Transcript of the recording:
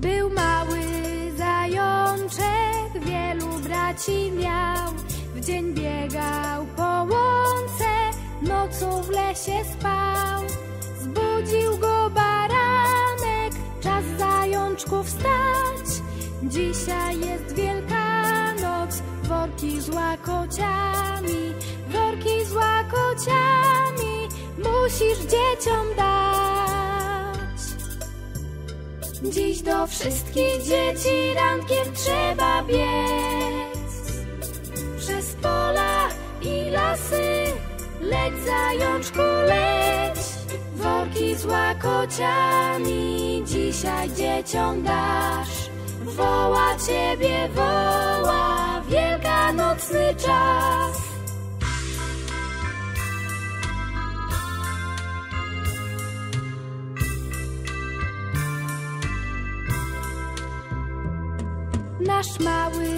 Był mały zajączek, wielu braci miał. W dzień biegał po łące, nocą w lesie spał. Zbudził go baranek, czas zajączku wstać. Dzisiaj jest Wielkanoc, worki z łakociami, worki z łakociami musisz dzieciom dać. Dziś do wszystkich dzieci rankiem trzeba biec. Przez pola i lasy Leć zajączku, leć. Worki z łakociami Dzisiaj dzieciom dasz. Woła ciebie, woła Wielkanocny czas Nasz mały